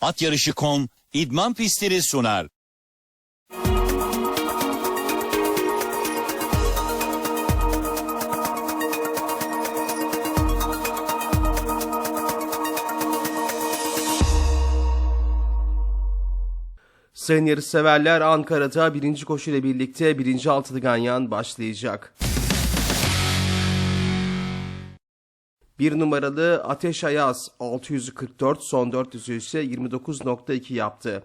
Atyarışı.com idman pistleri sunar. Sayın yarışseverler Ankara'da birinci koşu ile birlikte birinci altılı ganyan başlayacak. Bir numaralı Ateş Ayaz 644 son 400'ü ise 29.2 yaptı.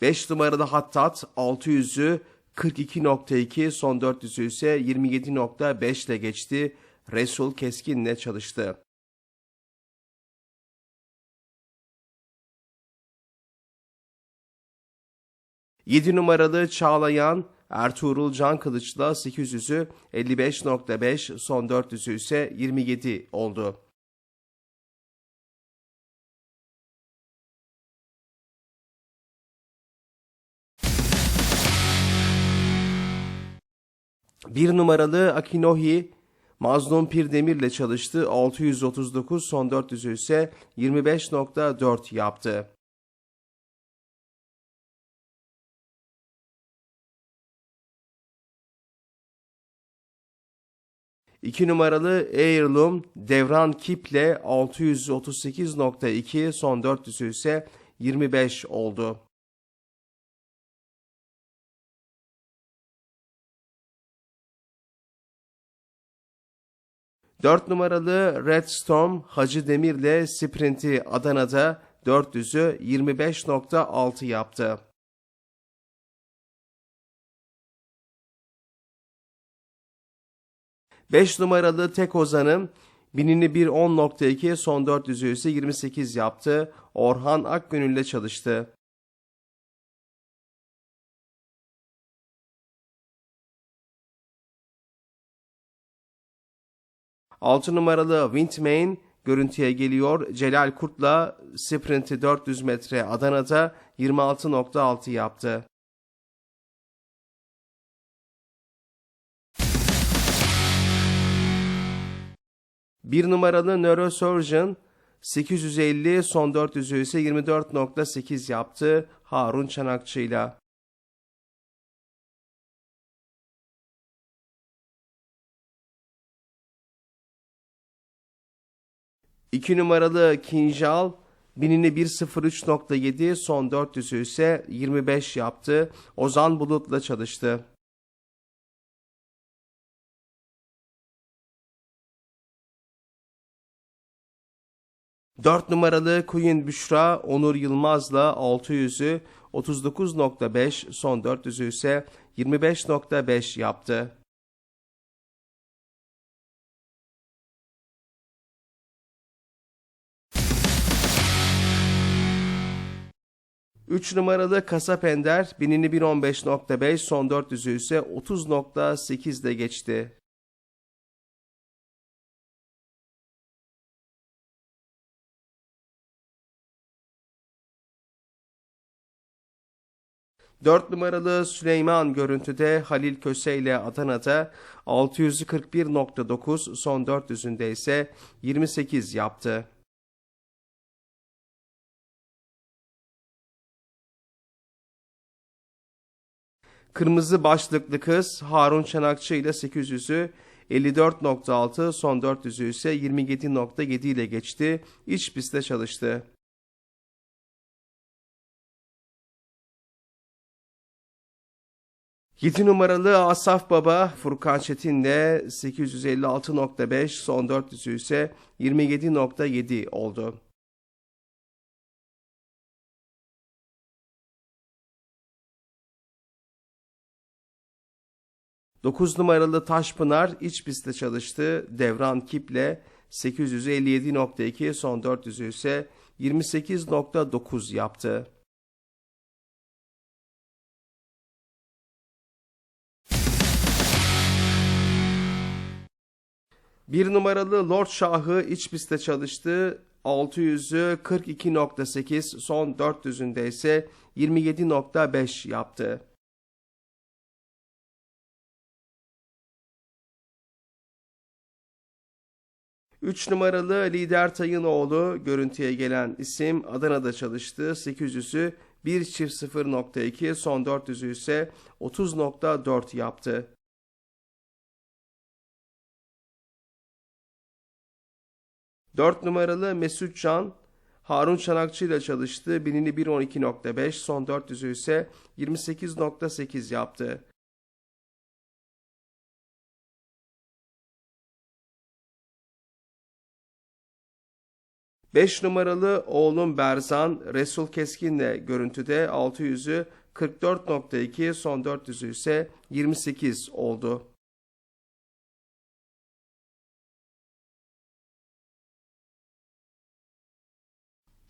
Beş numaralı Hattat 600'ü 42.2 son 400'ü ise 27.5 ile geçti. Resul Keskin'le çalıştı. 7 numaralı Çağlayan Ertuğrul Can Kılıç'la 800'ü 55.5 son 400'ü ise 27 oldu. Bir numaralı Akinohi Mazlum Pirdemir'le çalıştı. 639 son 400'ü ise 25.4 yaptı. İki numaralı Airloom Devran Kip'le 638.2 son 400'ü ise 25 oldu. Dört numaralı Red Storm Hacı Demir'le sprinti Adana'da 400'ü 25.6 yaptı. Beş numaralı Tek Ozan'ın binini 1.10.2 son 400'ü ise 28 yaptı. Orhan Akgönül'le çalıştı. 6 numaralı Windmane görüntüye geliyor. Celal Kurt'la sprinti 400 metre Adana'da 26.6 yaptı. Bir numaralı Neurosurgeon 850 son 400'ü ise 24.8 yaptı Harun Çanakçı'yla. İki numaralı Kinjal binini 1.03.7 son 400'ü ise 25 yaptı. Ozan Bulut'la çalıştı. Dört numaralı Queen Büşra Onur Yılmaz'la 600'ü 39.5 son 400'ü ise 25.5 yaptı. Üç numaralı Kasap Ender binini 1.15.5 son 400'ü ise 30.8 de geçti. Dört numaralı Süleyman görüntüde Halil Köse ile Adana'da 641.9 son 400'ünde ise 28 yaptı. Kırmızı başlıklı kız Harun Çanakçı ile 800'ü 54.6 son 400'ü ise 27.7 ile geçti. İç pistte çalıştı. Yedi numaralı Asaf Baba Furkan Çetin'le 856.5 son 400'ü ise 27.7 oldu. 9 numaralı Taşpınar iç pistte çalıştı. Devran Kip'le 857.2 son 400'ü ise 28.9 yaptı. Bir numaralı Lord Şahı iç pistte çalıştı. 600'ü 42.8 son 400'ünde ise 27.5 yaptı. Üç numaralı lider Tayınoğlu görüntüye gelen isim Adana'da çalıştı. 800'ü 1 çift 0.2 son 400'ü ise 30.4 yaptı. Dört numaralı Mesut Can Harun Çanakçı ile çalıştı. Binini 1.12.5 son 400'ü ise 28.8 yaptı. 5 numaralı oğlum Berzan Resul Keskin'le görüntüde 600'ü 44.2 son 400'ü ise 28 oldu.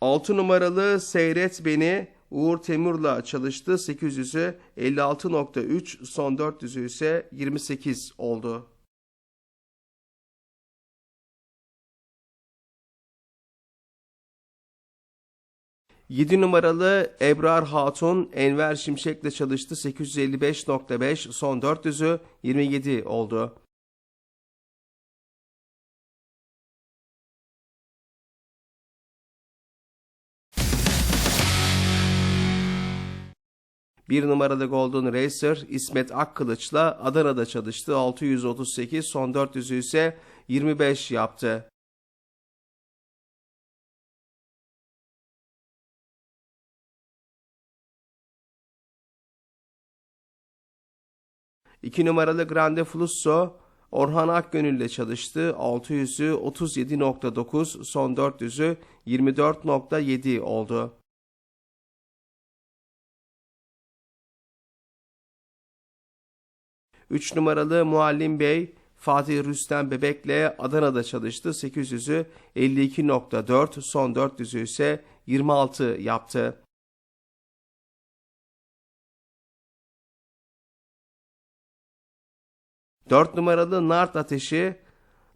Altı numaralı Seyret Beni Uğur Temur'la çalıştı. 800'ü 56.3 son 400'ü ise 28 oldu. 7 numaralı Ebrar Hatun Enver Şimşek'le çalıştı. 855.5 son 400'ü 27 oldu. Bir numaralı Golden Racer İsmet Akkılıç'la Adana'da çalıştı. 638 son 400'ü ise 25 yaptı. İki numaralı Grande Flusso Orhan Akgönül ile çalıştı. 600'ü 37.9 son 400'ü 24.7 oldu. Üç numaralı Muallim Bey Fatih Rüstem Bebek'le Adana'da çalıştı. 800'ü 52.4 son 400'ü ise 26 yaptı. 4 numaralı Nart Ateşi.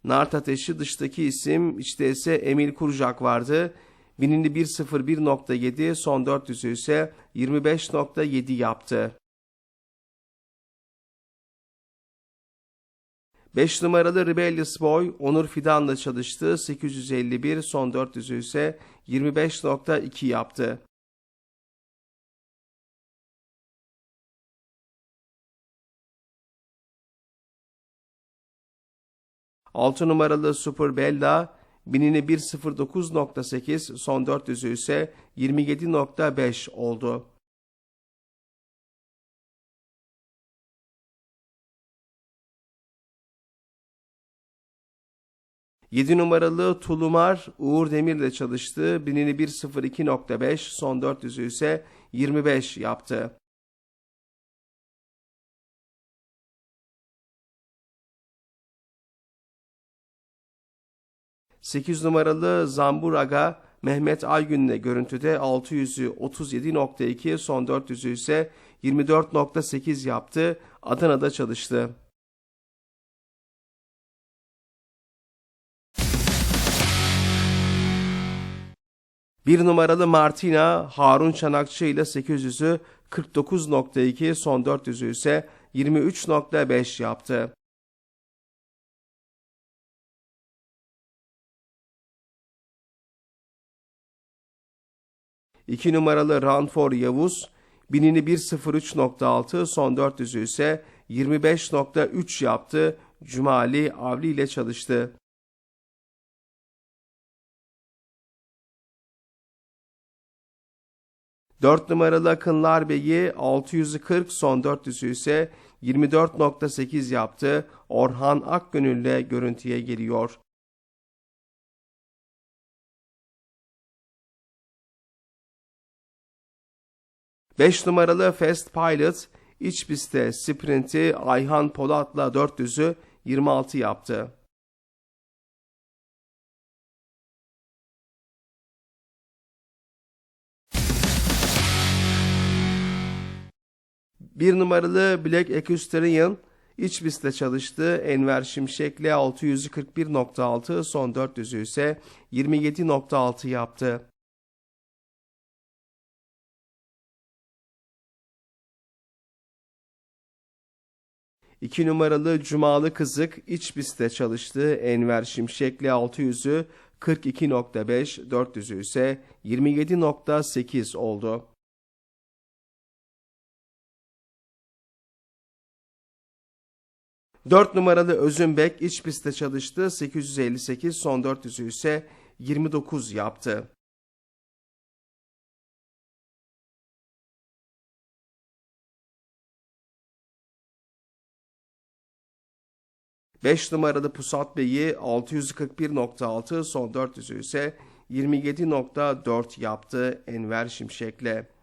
Nart Ateşi dıştaki isim işte ise Emil Kurcak vardı. Binini 1.01.7 son 400'ü ise 25.7 yaptı. 5 numaralı Rebellious Boy Onur Fidan'la çalıştı. 851 son 400'ü ise 25.2 yaptı. 6 numaralı Super Bella binini 1.09.8 son 400'ü ise 27.5 oldu. Yedi numaralı Tulumar Uğur Demir'le çalıştı. Binini 1.02.5 son 400'ü ise 25 yaptı. 8 numaralı Zamburaga Mehmet Aygün'le görüntüde 600'ü 37.2 son 400'ü ise 24.8 yaptı. Adana'da çalıştı. Bir numaralı Martina Harun Çanakçı ile 800'ü 49.2 son 400'ü ise 23.5 yaptı. 2 numaralı Ranfor Yavuz binini 1.03.6 son 400'ü ise 25.3 yaptı. Cumali Avli ile çalıştı. Dört numaralı Akınlar Bey'i 640 son 400'ü ise 24.8 yaptı. Orhan Akgönül ile görüntüye geliyor. 5 numaralı Fast Pilot iç pistte sprinti Ayhan Polat'la 400'ü 26 yaptı. Bir numaralı Black Equestrian iç pistte çalıştı. Enver Şimşek'le 641.6 son 400'ü ise 27.6 yaptı. 2 numaralı Cumalı Kızık iç pistte çalıştı. Enver Şimşek'le 600'ü 42.5, 400'ü ise 27.8 oldu. Dört numaralı Özünbek iç pistte çalıştı. 858 son 400'ü ise 29 yaptı. 5 numaralı Pusat Bey'i 641.6 son 400'ü ise 27.4 yaptı Enver Şimşek'le.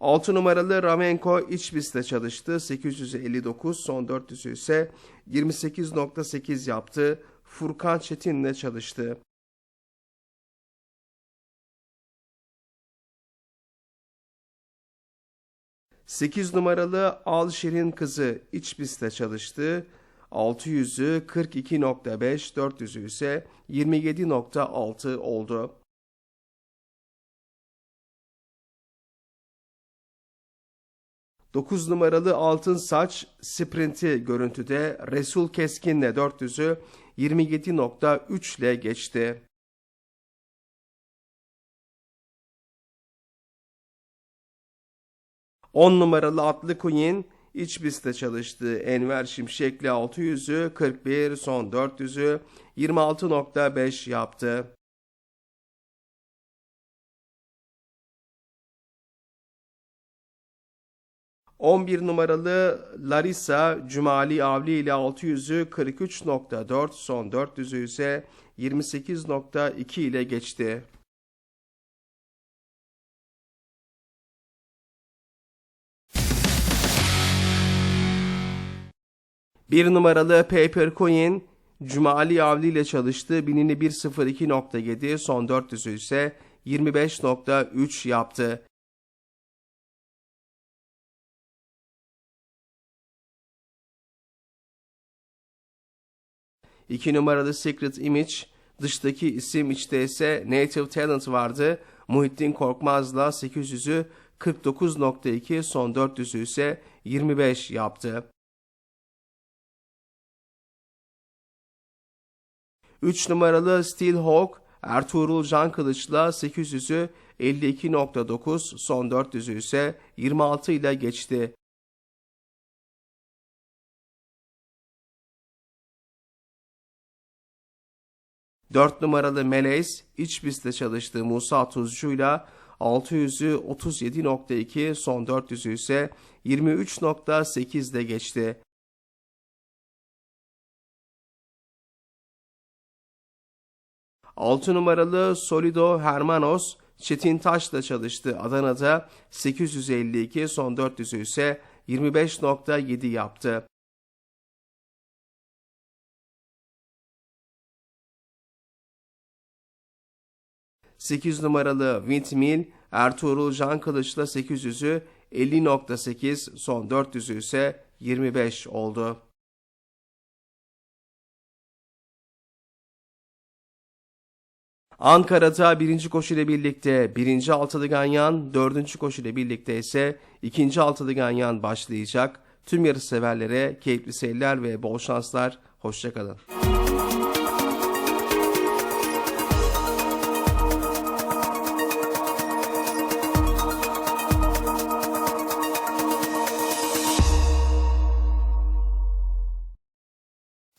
Altı numaralı Ramenko iç pistte çalıştı. 859 son 400'ü ise 28.8 yaptı. Furkan Çetin'le çalıştı. 8 numaralı Alşir'in kızı iç pistte çalıştı. 600'ü 42.5, 400'ü ise 27.6 oldu. Dokuz numaralı altın saç sprinti görüntüde Resul Keskin'le 400'ü 27.3 ile geçti. 10 numaralı atlı Queen iç pistte çalıştı. Enver Şimşek'le 600'ü 41 son 400'ü 26.5 yaptı. ...11 numaralı Larissa Cumali Avli ile 600'ü 43.4 son 400'ü ise 28.2 ile geçti. 1 numaralı Paper Coin Cumali Avli ile çalıştı. Binini 1.02.7 son 400'ü ise 25.3 yaptı. İki numaralı Secret Image dıştaki isim içte ise Native Talent vardı. Muhittin Korkmaz'la 800'ü 49.2 son 400'ü ise 25 yaptı. 3 numaralı Steelhawk Ertuğrul Can Kılıç'la 800'ü 52.9 son 400'ü ise 26 ile geçti. Dört numaralı Meleys iç pistte çalıştığı Musa Tuzcu'yla 600'ü 37.2 son 400'ü ise 23.8 ile geçti. 6 numaralı Solido Hermanos Çetin Taş'la çalıştı. Adana'da 852 son 400'ü ise 25.7 yaptı. Sekiz numaralı Windmill Ertuğrul Can Kılıç'la 800'ü 50.8 son 400'ü ise 25 oldu. Ankara'da birinci koşu ile birlikte birinci altılı ganyan, dördüncü koşu ile birlikte ise ikinci altılı ganyan başlayacak. Tüm yarış severlere keyifli seyirler ve bol şanslar. Hoşçakalın.